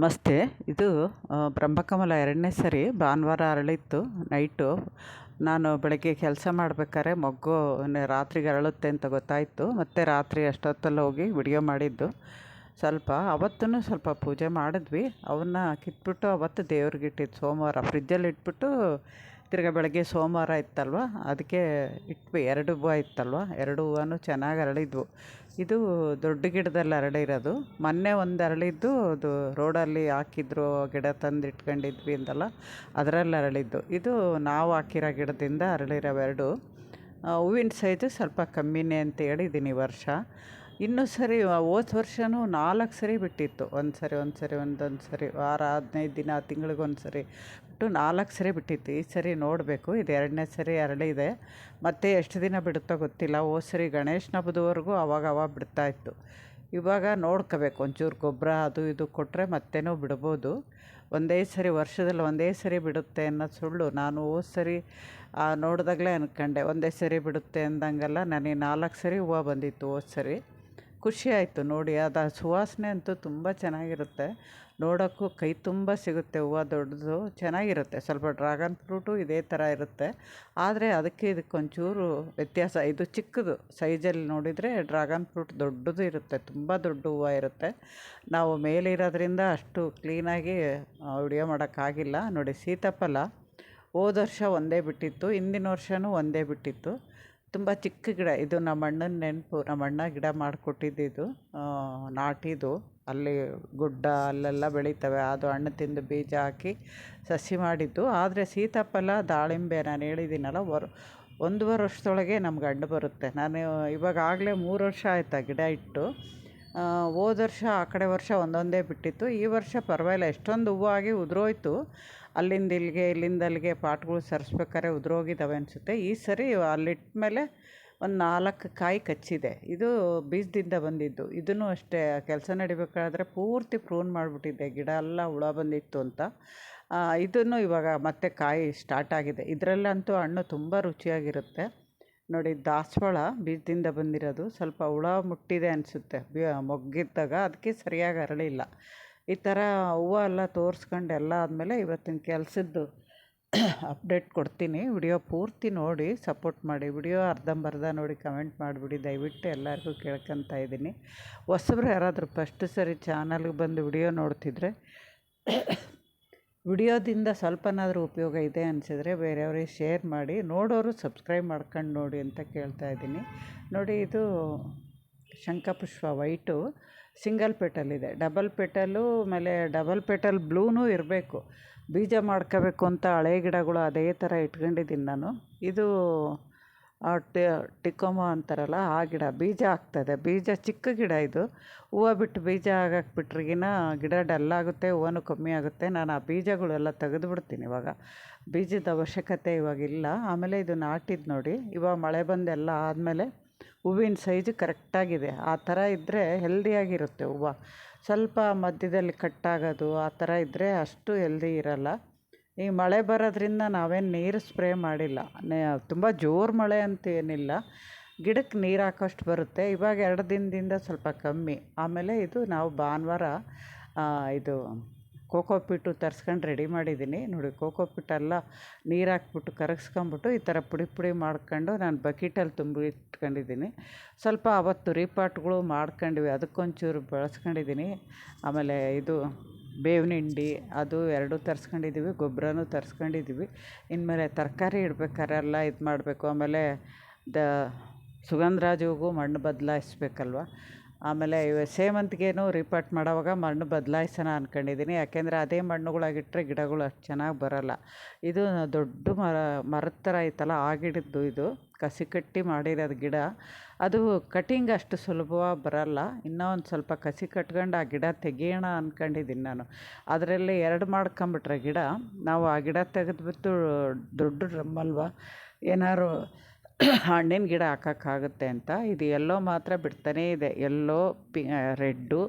ನಮಸ್ತೆ. ಇದು ಬ್ರಹ್ಮಕಮಲ ಎರಡನೇ ಸರಿ ಭಾನುವಾರ ಅರಳಿತ್ತು, ನೈಟು. ನಾನು ಬೆಳಗ್ಗೆ ಕೆಲಸ ಮಾಡ್ಬೇಕಾದ್ರೆ ಮೊಗ್ಗು ರಾತ್ರಿಗೆ ಅರಳುತ್ತೆ ಅಂತ ಗೊತ್ತಾಯಿತು. ಮತ್ತು ರಾತ್ರಿ ಅಷ್ಟೊತ್ತಲ್ಲಿ ಹೋಗಿ ವಿಡಿಯೋ ಮಾಡಿದ್ದು. ಸ್ವಲ್ಪ ಅವತ್ತೂ ಸ್ವಲ್ಪ ಪೂಜೆ ಮಾಡಿದ್ವಿ. ಅವನ್ನ ಕಿತ್ಬಿಟ್ಟು ಅವತ್ತು ದೇವ್ರಿಗೆ ಇಟ್ಟಿದ್ದು ಸೋಮವಾರ. ಫ್ರಿಜ್ಜಲ್ಲಿ ಇಟ್ಬಿಟ್ಟು ತಿರ್ಗಾ ಬೆಳಗ್ಗೆ ಸೋಮವಾರ ಇತ್ತಲ್ವ? ಅದಕ್ಕೆ ಇಟ್ವಿ, ಎರಡು ಹೂವು ಇತ್ತಲ್ವ? ಎರಡು ಹೂವನು ಚೆನ್ನಾಗಿ ಅರಳಿದ್ವು. ಇದು ದೊಡ್ಡ ಗಿಡದಲ್ಲಿ ಅರಳಿರೋದು. ಮೊನ್ನೆ ಒಂದು ಅರಳಿದ್ದು, ಅದು ರೋಡಲ್ಲಿ ಹಾಕಿದ್ರು, ಗಿಡ ತಂದು ಇಟ್ಕೊಂಡಿದ್ವಿ ಅಂತಲ್ಲ, ಅದರಲ್ಲಿ ಅರಳಿದ್ದು. ಇದು ನಾವು ಹಾಕಿರೋ ಗಿಡದಿಂದ ಅರಳಿರೋವೆರಡು ಹೂವಿನ ಸೈಜು ಸ್ವಲ್ಪ ಕಮ್ಮಿನೇ ಅಂತ ಹೇಳಿದ್ದೀನಿ ವರ್ಷ. ಇನ್ನೂ ಸರಿ ಹೋದ ವರ್ಷವೂ ನಾಲ್ಕು ಸರಿ ಬಿಟ್ಟಿತ್ತು. ಒಂದು ಸರಿ ಒಂದು ಸರಿ, ಒಂದೊಂದು ಸರಿ, ವಾರ, ಹದಿನೈದು ದಿನ, ತಿಂಗ್ಳಿಗೆ ಒಂದು ಸರಿ ಬಿಟ್ಟು ನಾಲ್ಕು ಸರಿ ಬಿಟ್ಟಿತ್ತು. ಈ ಸರಿ ನೋಡಬೇಕು, ಇದು ಎರಡನೇ ಸರಿ ಅರಳಿದೆ ಮತ್ತೆ ಎಷ್ಟು ದಿನ ಬಿಡುತ್ತೋ ಗೊತ್ತಿಲ್ಲ. ಹೋದ ಸರಿ ಗಣೇಶನ ಹಬ್ಬದವರೆಗೂ ಅವಾಗ ಅವಾಗ ಬಿಡ್ತಾಯಿತ್ತು ಇವಾಗ ನೋಡ್ಕೋಬೇಕು, ಒಂಚೂರು ಗೊಬ್ಬರ ಅದು ಇದು ಕೊಟ್ಟರೆ ಮತ್ತೇನೋ ಬಿಡ್ಬೋದು. ಒಂದೇ ಸರಿ, ವರ್ಷದಲ್ಲಿ ಒಂದೇ ಸರಿ ಬಿಡುತ್ತೆ ಅನ್ನೋ ಸುಳ್ಳು. ನಾನು ಹೋದ ಸರಿ ನೋಡಿದಾಗಲೇ ಅಂದ್ಕೊಂಡೆ ಒಂದೇ ಸರಿ ಬಿಡುತ್ತೆ ಅಂದಂಗೆಲ್ಲ ನನಗೆ ನಾಲ್ಕು ಸರಿ ಹೂವು ಬಂದಿತ್ತು ಹೋದ ಸರಿ. ಖುಷಿ ಆಯಿತು ನೋಡಿ, ಅದು ಸುವಾಸನೆ ಅಂತೂ ತುಂಬ ಚೆನ್ನಾಗಿರುತ್ತೆ. ನೋಡೋಕ್ಕೂ ಕೈ ತುಂಬ ಸಿಗುತ್ತೆ, ಹೂವು ದೊಡ್ಡದು ಚೆನ್ನಾಗಿರುತ್ತೆ. ಸ್ವಲ್ಪ ಡ್ರಾಗನ್ ಫ್ರೂಟು ಇದೇ ಥರ ಇರುತ್ತೆ. ಆದರೆ ಅದಕ್ಕೆ ಇದಕ್ಕೆ ಒಂಚೂರು ವ್ಯತ್ಯಾಸ, ಇದು ಚಿಕ್ಕದು ಸೈಜಲ್ಲಿ ನೋಡಿದರೆ ಡ್ರಾಗನ್ ಫ್ರೂಟ್ ದೊಡ್ಡದು ಇರುತ್ತೆ, ತುಂಬ ದೊಡ್ಡ ಹೂವು ಇರುತ್ತೆ. ನಾವು ಮೇಲಿರೋದ್ರಿಂದ ಅಷ್ಟು ಕ್ಲೀನಾಗಿ ವಿಡಿಯೋ ಮಾಡೋಕ್ಕಾಗಿಲ್ಲ. ನೋಡಿ, ಸೀತಾಫಲ ಹೋದ ವರ್ಷ ಒಂದೇ ಬಿಟ್ಟಿತ್ತು, ಹಿಂದಿನ ವರ್ಷವೂ ಒಂದೇ ಬಿಟ್ಟಿತ್ತು. ತುಂಬ ಚಿಕ್ಕ ಗಿಡ, ಇದು ನಮ್ಮ ಅಣ್ಣನ ನೆನಪು, ನಮ್ಮ ಅಣ್ಣ ಗಿಡ ಮಾಡಿಕೊಟ್ಟಿದ್ದಿದ್ದು ನಾಟಿದು ಅಲ್ಲಿ ಗುಡ್ಡ ಅಲ್ಲೆಲ್ಲ ಬೆಳೀತವೆ. ಅದು ಹಣ್ಣು ತಿಂದು ಬೀಜ ಹಾಕಿ ಸಸಿ ಮಾಡಿದ್ದು. ಆದರೆ ಸೀತಾಫಲ, ದಾಳಿಂಬೆ ನಾನು ಹೇಳಿದ್ದೀನಲ್ಲ, ವರ್, ಒಂದುವರೆ ವರ್ಷದೊಳಗೆ ನಮ್ಗೆ ಹಣ್ಣು ಬರುತ್ತೆ. ನಾನು ಇವಾಗ ಆಗಲೇ ಮೂರು ವರ್ಷ ಆಯ್ತು ಗಿಡ ಇಟ್ಟು. ಹೋದ ವರ್ಷ, ಆ ಕಡೆ ವರ್ಷ ಒಂದೊಂದೇ ಬಿಟ್ಟಿತ್ತು. ಈ ವರ್ಷ ಪರವಾಗಿಲ್ಲ. ಎಷ್ಟೊಂದು ಹೂವು ಆಗಿ ಉದುರೋಯ್ತು. ಅಲ್ಲಿಂದ ಇಲ್ಲಿಗೆ, ಇಲ್ಲಿಂದ ಅಲ್ಲಿಗೆ ಪಾಟ್ಗಳು ಸರಿಸ್ಬೇಕಾದ್ರೆ ಉದುರೋಗಿದ್ದಾವೆ ಅನಿಸುತ್ತೆ. ಈ ಸರಿ ಅಲ್ಲಿಟ್ಟ ಮೇಲೆ ಒಂದು ನಾಲ್ಕು ಕಾಯಿ ಕಚ್ಚಿದೆ. ಇದು ಬೀಜದಿಂದ ಬಂದಿದ್ದು. ಇದೂ ಅಷ್ಟೇ ಕೆಲಸ ನಡಿಬೇಕಾದ್ರೆ ಪೂರ್ತಿ ಪ್ರೂನ್ ಮಾಡಿಬಿಟ್ಟಿದ್ದೆ. ಗಿಡ ಎಲ್ಲ ಹುಳ ಬಂದಿತ್ತು ಅಂತ. ಇದನ್ನು ಇವಾಗ ಮತ್ತೆ ಕಾಯಿ ಸ್ಟಾರ್ಟ್ ಆಗಿದೆ. ಇದರಲ್ಲಂತೂ ಹಣ್ಣು ತುಂಬ ರುಚಿಯಾಗಿರುತ್ತೆ. ನೋಡಿ, ದಾಸವಾಳ ಬೀಜದಿಂದ ಬಂದಿರೋದು. ಸ್ವಲ್ಪ ಹುಳ ಮುಟ್ಟಿದೆ ಅನಿಸುತ್ತೆ. ಮೊಗ್ಗಿದ್ದಾಗ ಅದಕ್ಕೆ ಸರಿಯಾಗಿ ಅರಳಿಲ್ಲ. ಈ ಥರ ಹೂವು ಎಲ್ಲ ತೋರಿಸ್ಕೊಂಡು ಎಲ್ಲ ಆದಮೇಲೆ ಇವತ್ತಿನ ಕೆಲಸದ್ದು ಅಪ್ಡೇಟ್ ಕೊಡ್ತೀನಿ. ವಿಡಿಯೋ ಪೂರ್ತಿ ನೋಡಿ, ಸಪೋರ್ಟ್ ಮಾಡಿ. ವಿಡಿಯೋ ಅರ್ಧಂಬರ್ಧ ನೋಡಿ ಕಮೆಂಟ್ ಮಾಡಿಬಿಡಿ. ದಯವಿಟ್ಟು ಎಲ್ಲರಿಗೂ ಕೇಳ್ಕೊತಾ ಇದ್ದೀನಿ. ಹೊಸಬ್ರು ಯಾರಾದರೂ ಫಸ್ಟ್ ಸರಿ ಚಾನಲ್ಗೆ ಬಂದು ವಿಡಿಯೋ ನೋಡ್ತಿದ್ರೆ ವಿಡಿಯೋದಿಂದ ಸ್ವಲ್ಪನಾದರೂ ಉಪಯೋಗ ಇದೆ ಅನಿಸಿದ್ರೆ ಬೇರೆಯವ್ರಿಗೆ ಶೇರ್ ಮಾಡಿ, ನೋಡೋರು ಸಬ್ಸ್ಕ್ರೈಬ್ ಮಾಡ್ಕೊಂಡು ನೋಡಿ ಅಂತ ಕೇಳ್ತಾ ಇದ್ದೀನಿ. ನೋಡಿ, ಇದು ಶಂಖಪುಷ್ಪ ವೈಟು. ಸಿಂಗಲ್ ಪೆಟಲಿದೆ ಡಬಲ್ ಪೆಟಲು ಆಮೇಲೆ ಡಬಲ್ ಪೆಟಲ್ ಬ್ಲೂನೂ ಇರಬೇಕು. ಬೀಜ ಮಾಡ್ಕೋಬೇಕು ಅಂತ ಹಳೆ ಗಿಡಗಳು ಅದೇ ಥರ ಇಟ್ಕೊಂಡಿದ್ದೀನಿ ನಾನು. ಇದು ಟಿಕೋಮ ಅಂತಾರಲ್ಲ, ಆ ಗಿಡ ಬೀಜ ಆಗ್ತದೆ. ಬೀಜ ಚಿಕ್ಕ ಗಿಡ ಇದು. ಹೂವು ಬಿಟ್ಟು ಬೀಜ ಆಗಕ್ಕೆ ಬಿಟ್ರಿಗಿನ ಗಿಡ ಡಲ್ಲಾಗುತ್ತೆ ಹೂವನು ಕಮ್ಮಿ ಆಗುತ್ತೆ. ನಾನು ಆ ಬೀಜಗಳೆಲ್ಲ ತೆಗೆದುಬಿಡ್ತೀನಿ ಇವಾಗ. ಬೀಜದ ಅವಶ್ಯಕತೆ ಇವಾಗಿಲ್ಲ ಆಮೇಲೆ ಇದು ನಾಟಿದ್ದು ನೋಡಿ. ಇವಾಗ ಮಳೆ ಬಂದೆಲ್ಲ ಆದಮೇಲೆ ಹೂವಿನ ಸೈಜು ಕರೆಕ್ಟಾಗಿದೆ. ಆ ಥರ ಇದ್ದರೆ ಹೆಲ್ದಿಯಾಗಿರುತ್ತೆ ಹೂವು. ಸ್ವಲ್ಪ ಮಧ್ಯದಲ್ಲಿ ಕಟ್ಟಾಗೋದು ಆ ಥರ ಇದ್ದರೆ ಅಷ್ಟು ಹೆಲ್ದಿ ಇರೋಲ್ಲ. ಈ ಮಳೆ ಬರೋದ್ರಿಂದ ನಾವೇನು ನೀರು ಸ್ಪ್ರೇ ಮಾಡಿಲ್ಲ. ತುಂಬ ಜೋರು ಮಳೆ ಅಂತೇನಿಲ್ಲ ಗಿಡಕ್ಕೆ ನೀರು ಹಾಕೋಷ್ಟು ಬರುತ್ತೆ. ಇವಾಗ ಎರಡು ದಿನದಿಂದ ಸ್ವಲ್ಪ ಕಮ್ಮಿ. ಆಮೇಲೆ ಇದು ನಾವು ಭಾನುವಾರ ಇದು ಕೋಕೋ ಪಿಟ್ಟು ತರ್ಸ್ಕೊಂಡು ರೆಡಿ ಮಾಡಿದ್ದೀನಿ ನೋಡಿ, ಕೋಕೋ ಪಿಟ್ಟೆಲ್ಲ ನೀರು ಹಾಕ್ಬಿಟ್ಟು ಕರಗಿಸ್ಕೊಂಬಿಟ್ಟು ಈ ಥರ ಪುಡಿ ಪುಡಿ ಮಾಡ್ಕೊಂಡು ನಾನು ಬಕೆಟಲ್ಲಿ ತುಂಬಿ ಇಟ್ಕೊಂಡಿದ್ದೀನಿ ಸ್ವಲ್ಪ ಅವತ್ತು ರೀಪಾಟ್ಗಳು ಮಾಡ್ಕೊಂಡ್ವಿ. ಅದಕ್ಕೊಂಚೂರು ಬಳಸ್ಕೊಂಡಿದ್ದೀನಿ ಆಮೇಲೆ ಇದು ಬೇವಿನ ಹಿಂಡಿ ಅದು ಎರಡೂ ತರಿಸ್ಕೊಂಡಿದ್ದೀವಿ ಗೊಬ್ಬರನೂ ತರಿಸ್ಕೊಂಡಿದ್ದೀವಿ. ಇನ್ಮೇಲೆ ತರಕಾರಿ ಇಡ್ಬೇಕಾದ್ರೆ ಎಲ್ಲ ಇದು ಮಾಡಬೇಕು ಆಮೇಲೆ ದ ಸುಗಂಧರಾಜಗೂ ಮಣ್ಣು ಬದಲಾಯಿಸ್ಬೇಕಲ್ವ? ಆಮೇಲೆ ಇವ ಸೇವಂತಿಗೆನೂ ರಿಪೋರ್ಟ್ ಮಾಡೋವಾಗ ಮಣ್ಣು ಬದಲಾಯಿಸೋಣ ಅಂದ್ಕೊಂಡಿದ್ದೀನಿ ಯಾಕೆಂದರೆ ಅದೇ ಮಣ್ಣುಗಳಾಗಿಟ್ಟರೆ ಗಿಡಗಳು ಅಷ್ಟು ಚೆನ್ನಾಗಿ ಬರೋಲ್ಲ. ಇದು ದೊಡ್ಡ ಮರ, ಮರದ ಥರ ಐತಲ್ಲ, ಆ ಗಿಡದ್ದು ಇದು. ಕಸಿ ಕಟ್ಟಿ ಮಾಡಿರೋದು ಗಿಡ. ಅದು ಕಟಿಂಗ್ ಅಷ್ಟು ಸುಲಭವಾಗಿ ಬರೋಲ್ಲ. ಇನ್ನೂ ಒಂದು ಸ್ವಲ್ಪ ಕಸಿ ಕಟ್ಕೊಂಡು ಆ ಗಿಡ ತೆಗಿಯೋಣ ಅಂದ್ಕೊಂಡಿದ್ದೀನಿ ನಾನು. ಅದರಲ್ಲಿ ಎರಡು ಮಾಡ್ಕೊಂಬಿಟ್ರೆ ಗಿಡ. ನಾವು ಆ ಗಿಡ ತೆಗೆದ್ಬಿಟ್ಟು ದೊಡ್ಡ ಡ್ರಮ್ ಅಲ್ವಾ? ಏನಾದ್ರು ಹಣ್ಣಿನ ಗಿಡ ಹಾಕೋಕ್ಕಾಗುತ್ತೆ ಅಂತ ಇದು ಎಲ್ಲೋ ಮಾತ್ರ ಬಿಡ್ತಾನೇ ಇದೆ. ಎಲ್ಲೋ ಪಿ ರೆಡ್ಡು,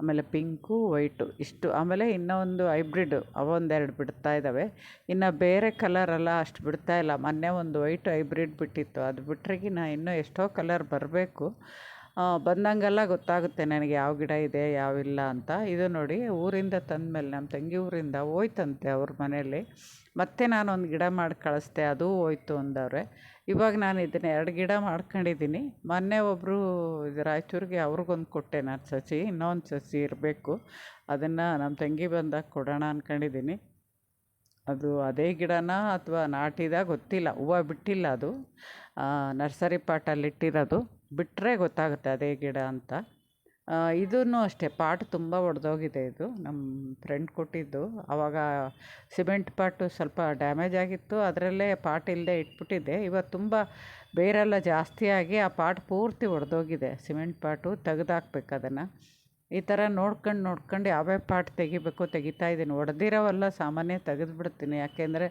ಆಮೇಲೆ ಪಿಂಕು, ವೈಟು ಇಷ್ಟು. ಆಮೇಲೆ ಇನ್ನೂ ಒಂದು ಹೈಬ್ರಿಡ್, ಅವೊಂದೆರಡು ಬಿಡ್ತಾ ಇದ್ದಾವೆ ಇನ್ನು ಬೇರೆ ಕಲರೆಲ್ಲ ಅಷ್ಟು ಬಿಡ್ತಾ ಇಲ್ಲ. ಮೊನ್ನೆ ಒಂದು ವೈಟ್ ಹೈಬ್ರಿಡ್ ಬಿಟ್ಟಿತ್ತು. ಅದು ಬಿಟ್ರೆಗಿನ ಇನ್ನೂ ಎಷ್ಟೋ ಕಲರ್ ಬರಬೇಕು. ಬಂದಂಗೆಲ್ಲ ಗೊತ್ತಾಗುತ್ತೆ ನನಗೆ ಯಾವ ಗಿಡ ಇದೆ ಯಾವಿಲ್ಲ ಅಂತ. ಇದು ನೋಡಿ, ಊರಿಂದ ತಂದಮೇಲೆ, ನಮ್ಮ ತಂಗಿ ಊರಿಂದ ಹೋಯ್ತಂತೆ ಅವ್ರ ಮನೆಯಲ್ಲಿ. ಮತ್ತೆ ನಾನೊಂದು ಗಿಡ ಮಾಡಿ ಕಳಿಸ್ದೆ, ಅದೂ ಹೋಯ್ತು ಅಂದವ್ರೆ. ಇವಾಗ ನಾನು ಇದನ್ನ ಎರಡು ಗಿಡ ಮಾಡ್ಕೊಂಡಿದ್ದೀನಿ. ಮೊನ್ನೆ ಒಬ್ಬರು ಇದು ರಾಯಚೂರಿಗೆ ಅವ್ರಿಗೊಂದು ಕೊಟ್ಟೆ ನಾನು ಸಸಿ, ಇನ್ನೊಂದು ಸಸಿ ಇರಬೇಕು. ಅದನ್ನು ನಮ್ಮ ತಂಗಿ ಬಂದಾಗ ಕೊಡೋಣ ಅಂದ್ಕೊಂಡಿದ್ದೀನಿ ಅದು ಅದೇ ಗಿಡನ ಅಥವಾ ನಾಟಿದ ಗೊತ್ತಿಲ್ಲ, ಹೂವು ಬಿಟ್ಟಿಲ್ಲ ಅದು. ನರ್ಸರಿ ಪಾಟಲ್ಲಿ ಇಟ್ಟಿರೋದು. ಬಿಟ್ಟರೆ ಗೊತ್ತಾಗುತ್ತೆ ಅದೇ ಗಿಡ ಅಂತ. ಇದೂ ಅಷ್ಟೇ, ಪಾಟ್ ತುಂಬ ಒಡೆದೋಗಿದೆ ಇದು. ನಮ್ಮ ಫ್ರೆಂಡ್ ಕೊಟ್ಟಿದ್ದು. ಆವಾಗ ಸಿಮೆಂಟ್ ಪಾಟು ಸ್ವಲ್ಪ ಡ್ಯಾಮೇಜ್ ಆಗಿತ್ತು. ಅದರಲ್ಲೇ ಪಾಟ್ ಇಲ್ಲದೆ ಇಟ್ಬಿಟ್ಟಿದ್ದೆ. ಇವತ್ತು ತುಂಬ ಬೇರೆಲ್ಲ ಜಾಸ್ತಿಯಾಗಿ ಆ ಪಾಟ್ ಪೂರ್ತಿ ಒಡೆದೋಗಿದೆ. ಸಿಮೆಂಟ್ ಪಾಟು ತೆಗ್ದಾಕ್ಬೇಕು ಅದನ್ನು. ಈ ಥರ ನೋಡ್ಕೊಂಡು ನೋಡ್ಕೊಂಡು ಯಾವ್ಯಾವ ಪಾಟ್ ತೆಗಿಬೇಕು ತೆಗಿತಾ ಇದ್ದೀನಿ. ಒಡೆದಿರೋವೆಲ್ಲ ಸಾಮಾನ್ಯ ತೆಗೆದ್ಬಿಡ್ತೀನಿ. ಯಾಕೆಂದರೆ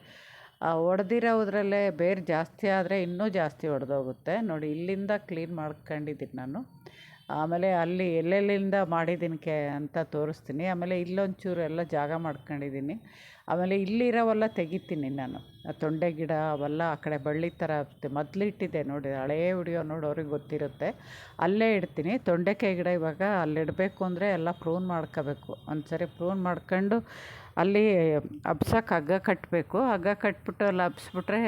ಒಡೆದಿರೋದ್ರಲ್ಲೇ ಬೇರೆ ಜಾಸ್ತಿ ಆದರೆ ಇನ್ನೂ ಜಾಸ್ತಿ ಒಡೆದೋಗುತ್ತೆ. ನೋಡಿ, ಇಲ್ಲಿಂದ ಕ್ಲೀನ್ ಮಾಡ್ಕೊಂಡಿದ್ದೀನಿ ನಾನು. ಆಮೇಲೆ ಅಲ್ಲಿ ಎಲ್ಲೆಲ್ಲಿಂದ ಮಾಡಿದ್ದೀನಿ ಕೆ ಅಂತ ತೋರಿಸ್ತೀನಿ. ಆಮೇಲೆ ಇಲ್ಲೊಂಚೂರು ಎಲ್ಲ ಜಾಗ ಮಾಡ್ಕೊಂಡಿದ್ದೀನಿ. ಆಮೇಲೆ ಇಲ್ಲಿರೋವೆಲ್ಲ ತೆಗಿತೀನಿ ನಾನು. ತೊಂಡೆ ಗಿಡ, ಅವೆಲ್ಲ ಆ ಕಡೆ ಬಳ್ಳಿ ಥರ ಮೊದಲು ಇಟ್ಟಿದ್ದೆ ನೋಡಿ, ಹಳೇ ವಿಡಿಯೋ ನೋಡೋರಿಗೆ ಗೊತ್ತಿರುತ್ತೆ. ಅಲ್ಲೇ ಇಡ್ತೀನಿ. ತೊಂಡೆಕಾಯಿ ಗಿಡ ಇವಾಗ ಅಲ್ಲಿಡಬೇಕು ಅಂದರೆ ಎಲ್ಲ ಪ್ರೂನ್ ಮಾಡ್ಕೋಬೇಕು. ಒಂದು ಸರಿ ಪ್ರೂನ್ ಮಾಡ್ಕೊಂಡು ಅಲ್ಲಿ ಹಬ್ಸಕ್ಕೆ ಹಗ್ಗ ಕಟ್ಟಬೇಕು ಹಗ್ಗ ಕಟ್ಬಿಟ್ಟು ಅಲ್ಲಿ ಹಬ್ಸ್ಬಿಟ್ರೆ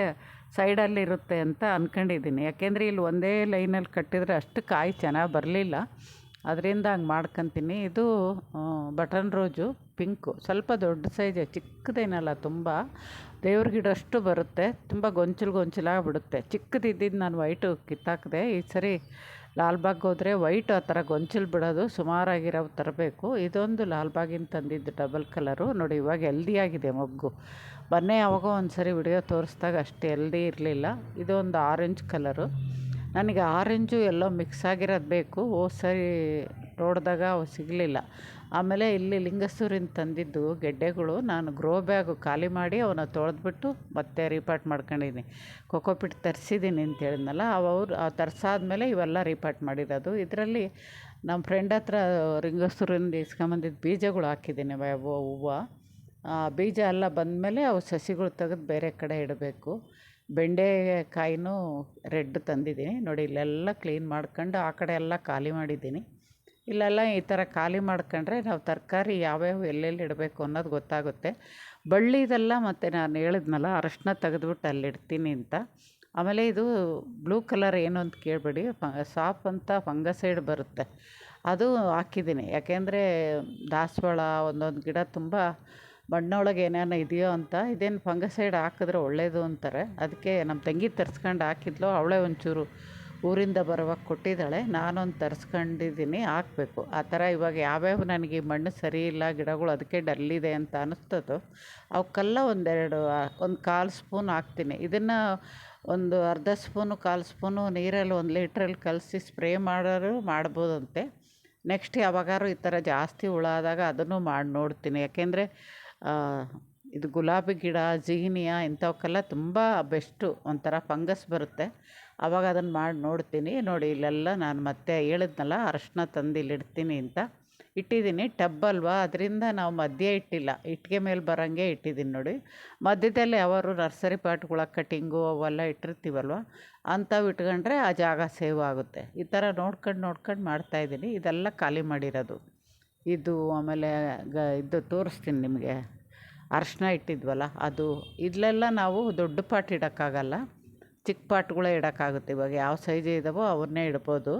ಸೈಡಲ್ಲಿ ಇರುತ್ತೆ ಅಂತ ಅಂದ್ಕೊಂಡಿದ್ದೀನಿ ಯಾಕೆಂದರೆ ಇಲ್ಲಿ ಒಂದೇ ಲೈನಲ್ಲಿ ಕಟ್ಟಿದರೆ ಅಷ್ಟು ಕಾಯಿ ಚೆನ್ನಾಗಿ ಬರಲಿಲ್ಲ. ಅದರಿಂದ ಹಂಗೆ ಮಾಡ್ಕೊತೀನಿ. ಇದು ಬಟನ್ ರೋಜು, ಪಿಂಕು. ಸ್ವಲ್ಪ ದೊಡ್ಡ ಸೈಜೆ, ಚಿಕ್ಕದೇನಲ್ಲ ತುಂಬ. ದೇವ್ರ ಗಿಡ ಬರುತ್ತೆ. ತುಂಬ ಗೊಂಚಲು ಗೊಂಚಲಾಗಿ ಬಿಡುತ್ತೆ ಚಿಕ್ಕದಿದ್ದಿದ್ದು ನಾನು ವೈಟು ಕಿತ್ತಾಕಿದೆ. ಈ ಸರಿ ಲಾಲ್ಬಾಗ್ ಹೋದರೆ ವೈಟ್ ಆ ಥರ ಗೊಂಚಲು ಬಿಡೋದು ಸುಮಾರಾಗಿರೋ ತರಬೇಕು. ಇದೊಂದು ಲಾಲ್ಬಾಗಿನ ತಂದಿದ್ದು ಡಬಲ್ ಕಲರು. ನೋಡಿ, ಇವಾಗ ಹೆಲ್ದಿಯಾಗಿದೆ ಮೊಗ್ಗು. ಮೊನ್ನೆ ಯಾವಾಗೋ ಒಂದು ಸರಿ ವಿಡಿಯೋ ತೋರಿಸ್ದಾಗ ಅಷ್ಟು ಹೆಲ್ದಿ ಇರಲಿಲ್ಲ. ಇದೊಂದು ಆರೆಂಜ್ ಕಲರು. ನನಗೆ ಆರೆಂಜು ಎಲ್ಲೋ ಮಿಕ್ಸ್ ಆಗಿರೋದು ಬೇಕು. ಹೋದ ಸರಿ ನೋಡಿದಾಗ ಅವು ಸಿಗಲಿಲ್ಲ. ಆಮೇಲೆ ಇಲ್ಲಿ ಲಿಂಗಸೂರಿಂದ ತಂದಿದ್ದು ಗೆಡ್ಡೆಗಳು. ನಾನು ಗ್ರೋ ಬ್ಯಾಗು ಖಾಲಿ ಮಾಡಿ ಅವನ್ನ ತೊಳೆದ್ಬಿಟ್ಟು ಮತ್ತೆ ರೀಪಾರ್ಟ್ ಮಾಡ್ಕೊಂಡಿದ್ದೀನಿ. ಕೊಕೋಪಿಟ್ ತರಿಸಿದ್ದೀನಿ ಅಂತ ಹೇಳಿದ್ನಲ್ಲ ಅವ್ರು ತರಿಸಾದ್ಮೇಲೆ ಇವೆಲ್ಲ ರೀಪಾರ್ಟ್ ಮಾಡಿರೋದು. ಇದರಲ್ಲಿ ನಮ್ಮ ಫ್ರೆಂಡ್ ಹತ್ರ ಲಿಂಗಸೂರಿಂದ ಇಸ್ಕೊಂಬಂದಿದ್ದು ಬೀಜಗಳು ಹಾಕಿದ್ದೀನಿ ಹೂವು. ಬೀಜ ಎಲ್ಲ ಬಂದಮೇಲೆ ಅವು ಸಸಿಗಳು ತೆಗೆದು ಬೇರೆ ಕಡೆ ಇಡಬೇಕು. ಬೆಂಡೆಕಾಯಿನೂ ರೆಡ್ ತಂದಿದ್ದೀನಿ. ನೋಡಿ, ಇಲ್ಲೆಲ್ಲ ಕ್ಲೀನ್ ಮಾಡ್ಕೊಂಡು ಆ ಕಡೆ ಎಲ್ಲ ಖಾಲಿ ಮಾಡಿದ್ದೀನಿ. ಇಲ್ಲೆಲ್ಲ ಈ ಥರ ಖಾಲಿ ಮಾಡ್ಕೊಂಡ್ರೆ ನಾವು ತರಕಾರಿ ಯಾವ್ಯಾವ ಎಲ್ಲೆಲ್ಲಿ ಇಡಬೇಕು ಅನ್ನೋದು ಗೊತ್ತಾಗುತ್ತೆ. ಬಳ್ಳಿದೆಲ್ಲ ಮತ್ತು ನಾನು ಹೇಳಿದ್ನಲ್ಲ, ಅರಶಿನ ತೆಗೆದ್ಬಿಟ್ಟು ಅಲ್ಲಿ ಇಡ್ತೀನಿ ಅಂತ. ಆಮೇಲೆ ಇದು ಬ್ಲೂ ಕಲರ್ ಏನು ಅಂತ ಕೇಳಬೇಡಿ ಸಾಪ್ ಅಂತ ಫಂಗಸೈಡ್ ಬರುತ್ತೆ. ಅದು ಹಾಕಿದ್ದೀನಿ. ಯಾಕೆಂದರೆ ದಾಸವಾಳ ಒಂದೊಂದು ಗಿಡ ತುಂಬ ಮಣ್ಣೊಳಗೆ ಏನೇನೋ ಇದೆಯೋ ಅಂತ, ಇದೇನು ಫಂಗಸೈಡ್ ಹಾಕಿದ್ರೆ ಒಳ್ಳೆಯದು ಅಂತಾರೆ. ಅದಕ್ಕೆ ನಮ್ಮ ತಂಗಿ ತರಿಸ್ಕೊಂಡು ಹಾಕಿದ್ಲು, ಅವಳೇ ಒಂಚೂರು ಊರಿಂದ ಬರುವಾಗ ಕೊಟ್ಟಿದ್ದಾಳೆ. ನಾನೊಂದು ತರಿಸ್ಕೊಂಡಿದ್ದೀನಿ, ಹಾಕಬೇಕು. ಆ ಥರ ಇವಾಗ ಯಾವ್ಯಾವ ನನಗೆ ಮಣ್ಣು ಸರಿ ಇಲ್ಲ, ಗಿಡಗಳು ಅದಕ್ಕೆ ಡಲ್ಲಿದೆ ಅಂತ ಅನ್ನಿಸ್ತದೋ, ಅವಕ್ಕೆಲ್ಲ ಒಂದೆರಡು ಒಂದು ಕಾಲು ಸ್ಪೂನ್ ಹಾಕ್ತೀನಿ. ಇದನ್ನು ಒಂದು ಅರ್ಧ ಸ್ಪೂನು, ಕಾಲು ಸ್ಪೂನು ನೀರಲ್ಲಿ ಒಂದು ಲೀಟ್ರಲ್ಲಿ ಕಲಸಿ ಸ್ಪ್ರೇ ಮಾಡೋರು ಮಾಡ್ಬೋದಂತೆ. ನೆಕ್ಸ್ಟ್ ಯಾವಾಗಾದ್ರು ಈ ಥರ ಜಾಸ್ತಿ ಹುಳ ಆದಾಗ ಅದನ್ನು ಮಾಡಿ ನೋಡ್ತೀನಿ. ಯಾಕೆಂದರೆ ಇದು ಗುಲಾಬಿ ಗಿಡ, ಜಿಗಿನಿಯಾ ಇಂಥವಕ್ಕೆಲ್ಲ ತುಂಬ ಬೆಸ್ಟು, ಒಂಥರ ಫಂಗಸ್ ಬರುತ್ತೆ. ಆವಾಗ ಅದನ್ನು ಮಾಡಿ ನೋಡ್ತೀನಿ. ನೋಡಿ, ಇಲ್ಲೆಲ್ಲ ನಾನು ಮತ್ತೆ ಹೇಳಿದ್ನಲ್ಲ, ಅರಶಿನ ತಂದು ಇಲ್ಲಿ ಇಡ್ತೀನಿ ಅಂತ. ಇಟ್ಟಿದ್ದೀನಿ, ಟಬ್ ಅಲ್ವಾ? ಅದರಿಂದ ನಾವು ಮಧ್ಯೆ ಇಟ್ಟಿಲ್ಲ. ಇಟ್ಟಿಗೆ ಮೇಲೆ ಬರೋಂಗೆ ಇಟ್ಟಿದ್ದೀನಿ ನೋಡಿ. ಮಧ್ಯದಲ್ಲಿ ಯಾವಾರು ನರ್ಸರಿ ಪಾಟ್ಗಳ ಕಟ್ಟಿಂಗು ಅವೆಲ್ಲ ಇಟ್ಟಿರ್ತೀವಲ್ವ? ಅಂಥವು ಇಟ್ಕೊಂಡ್ರೆ ಆ ಜಾಗ ಸೇವ್ ಆಗುತ್ತೆ. ಈ ಥರ ನೋಡ್ಕೊಂಡು ನೋಡ್ಕೊಂಡು ಮಾಡ್ತಾಯಿದ್ದೀನಿ ಇದೆಲ್ಲ ಖಾಲಿ ಮಾಡಿರೋದು. ಇದು ಆಮೇಲೆ ಗ, ಇದು ತೋರಿಸ್ತೀನಿ ನಿಮಗೆ. ಅರಶಿನ ಇಟ್ಟಿದ್ವಲ್ಲ, ಅದು ಇಲ್ಲೆಲ್ಲ ನಾವು ದೊಡ್ಡ ಪಾಟ್ ಇಡೋಕ್ಕಾಗಲ್ಲ. ಚಿಕ್ಕ ಪಾಟ್ಗಳೇ ಇಡೋಕ್ಕಾಗುತ್ತೆ. ಇವಾಗ ಯಾವ ಸೈಜ್ ಇದಾವೋ ಅವನ್ನೇ ಇಡ್ಬೋದು.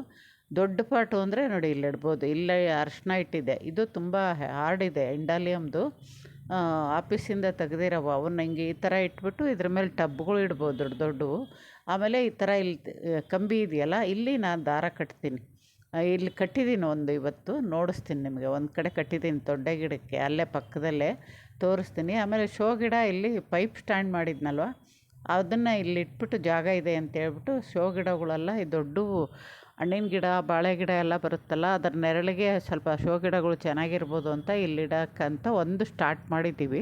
ದೊಡ್ಡ ಪಾಟು ಅಂದರೆ ನೋಡಿ ಇಲ್ಲಿ ಇಡ್ಬೋದು. ಇಲ್ಲೇ ಅರಶಿನ ಇಟ್ಟಿದ್ದೆ ಇದು ತುಂಬ ಹಾರ್ಡಿದೆ ಇಂಡಾಲಿಯಮ್ದು ಆಫೀಸಿಂದ ತೆಗೆದಿರೋವು. ಅವನ್ನ ಹಿಂಗೆ ಈ ಥರ ಇಟ್ಬಿಟ್ಟು ಇದ್ರ ಮೇಲೆ ಟಬ್ಗಳು ಇಡ್ಬೋದು, ದೊಡ್ಡ ದೊಡ್ಡವು. ಆಮೇಲೆ ಈ ಥರ ಇಲ್ಲಿ ಕಂಬಿ ಇದೆಯಲ್ಲ, ಇಲ್ಲಿ ನಾನು ದಾರ ಕಟ್ತೀನಿ. ಇಲ್ಲಿ ಕಟ್ಟಿದ್ದೀನಿ ಒಂದು ಇವತ್ತು. ನೋಡಿಸ್ತೀನಿ ನಿಮಗೆ. ಒಂದು ಕಡೆ ಕಟ್ಟಿದ್ದೀನಿ ದೊಡ್ಡ ಗಿಡಕ್ಕೆ. ಅಲ್ಲೇ ಪಕ್ಕದಲ್ಲೇ. ತೋರಿಸ್ತೀನಿ. ಆಮೇಲೆ ಶೋ ಗಿಡ ಇಲ್ಲಿ ಪೈಪ್ ಸ್ಟ್ಯಾಂಡ್ ಮಾಡಿದ್ನಲ್ವ? ಅದನ್ನು ಇಲ್ಲಿ ಇಟ್ಬಿಟ್ಟು ಜಾಗ ಇದೆ ಅಂತ ಹೇಳ್ಬಿಟ್ಟು ಶೋ ಗಿಡಗಳೆಲ್ಲ, ಈ ದೊಡ್ಡವು ಹಣ್ಣಿನ ಗಿಡ, ಬಾಳೆ ಗಿಡ ಎಲ್ಲ ಬರುತ್ತಲ್ಲ, ಅದರ ನೆರಳಿಗೆ ಸ್ವಲ್ಪ ಶೋ ಗಿಡಗಳು ಚೆನ್ನಾಗಿರ್ಬೋದು ಅಂತ ಇಲ್ಲಿ ಇಡೋಕ್ಕಂತ ಒಂದು ಸ್ಟಾರ್ಟ್ ಮಾಡಿದ್ದೀವಿ.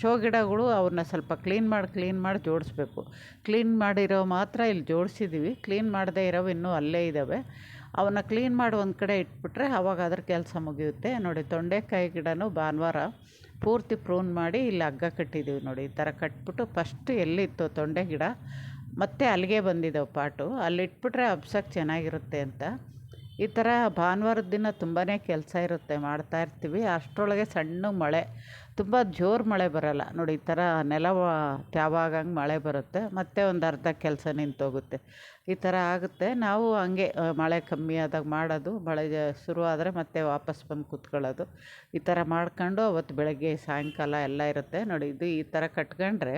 ಶೋ ಗಿಡಗಳು ಅವನ್ನ ಸ್ವಲ್ಪ ಕ್ಲೀನ್ ಮಾಡಿ ಕ್ಲೀನ್ ಮಾಡಿ ಜೋಡಿಸ್ಬೇಕು. ಕ್ಲೀನ್ ಮಾಡಿರೋ ಮಾತ್ರ ಇಲ್ಲಿ ಜೋಡಿಸಿದ್ದೀವಿ. ಕ್ಲೀನ್ ಮಾಡದೇ ಇರೋವು ಇನ್ನೂ ಅಲ್ಲೇ ಇದ್ದಾವೆ. ಅವನ್ನ ಕ್ಲೀನ್ ಮಾಡಿ ಒಂದು ಕಡೆ ಇಟ್ಬಿಟ್ರೆ ಅವಾಗ ಅದ್ರ ಕೆಲಸ ಮುಗಿಯುತ್ತೆ. ನೋಡಿ, ತೊಂಡೆಕಾಯಿ ಗಿಡನೂ ಭಾನುವಾರ ಪೂರ್ತಿ ಪ್ರೂನ್ ಮಾಡಿ ಇಲ್ಲಿ ಹಗ್ಗ ಕಟ್ಟಿದ್ದೀವಿ ನೋಡಿ. ಈ ಥರ ಕಟ್ಬಿಟ್ಟು ಫಸ್ಟ್ ಎಲ್ಲಿತ್ತು ತೊಂಡೆ ಗಿಡ? ಮತ್ತೆ ಅಲ್ಲಿಗೆ ಬಂದಿದ್ದಾವೆ ಪಾಟು. ಅಲ್ಲಿಟ್ಬಿಟ್ರೆ ಹಬ್ಸಕ್ಕೆ ಚೆನ್ನಾಗಿರುತ್ತೆ ಅಂತ. ಈ ಥರ ಭಾನುವಾರದ ದಿನ ತುಂಬಾ ಕೆಲಸ ಇರುತ್ತೆ, ಮಾಡ್ತಾ ಇರ್ತೀವಿ. ಅಷ್ಟರೊಳಗೆ ಸಣ್ಣ ಮಳೆ, ತುಂಬ ಜೋರು ಮಳೆ ಬರೋಲ್ಲ. ನೋಡಿ, ಈ ಥರ ನೆಲ ತ್ಯಾವಾಗಂಗೆ ಮಳೆ ಬರುತ್ತೆ, ಮತ್ತೆ ಒಂದು ಅರ್ಧ ಕೆಲಸ ನಿಂತೋಗುತ್ತೆ ಈ ಥರ ಆಗುತ್ತೆ. ನಾವು ಹಂಗೆ ಮಳೆ ಕಮ್ಮಿ ಆದಾಗ ಮಾಡೋದು, ಮಳೆ ಶುರು ಆದರೆ ಮತ್ತೆ ವಾಪಸ್ ಬಂದು ಕೂತ್ಕೊಳ್ಳೋದು. ಈ ಥರ ಮಾಡ್ಕೊಂಡು ಅವತ್ತು ಬೆಳಗ್ಗೆ, ಸಾಯಂಕಾಲ ಎಲ್ಲ ಇರುತ್ತೆ. ನೋಡಿ, ಇದು ಈ ಥರ ಕಟ್ಕೊಂಡ್ರೆ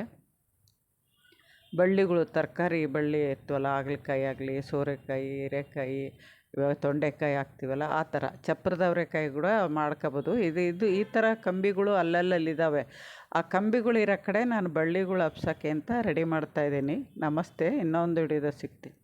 ಬಳ್ಳಿಗಳು, ತರಕಾರಿ ಬಳ್ಳಿ ಇರ್ತವಲ್ಲ, ಹಾಗಲಕಾಯಿ ಆಗಲಿ, ಸೋರೆಕಾಯಿ, ಹೀರೆಕಾಯಿ ಇವಾಗ ತೊಂಡೆಕಾಯಿ ಹಾಕ್ತೀವಲ್ಲ, ಆ ಥರ. ಚಪ್ರದ ಅವರೆಕಾಯಿ ಕೂಡ ಮಾಡ್ಕೊಬೋದು. ಇದು ಇದು ಈ ಥರ ಕಂಬಿಗಳು ಅಲ್ಲಲ್ಲಲ್ಲಿದ್ದಾವೆ. ಆ ಕಂಬಿಗಳು ಇರೋ ಕಡೆ ನಾನು ಬಳ್ಳಿಗಳು ಹಬ್ಸೋಕ್ಕೆ ಅಂತ ರೆಡಿ ಮಾಡ್ತಾಯಿದ್ದೀನಿ ನಮಸ್ತೆ, ಇನ್ನೊಂದು ಹಿಡಿಯೋದು ಸಿಗ್ತೀನಿ.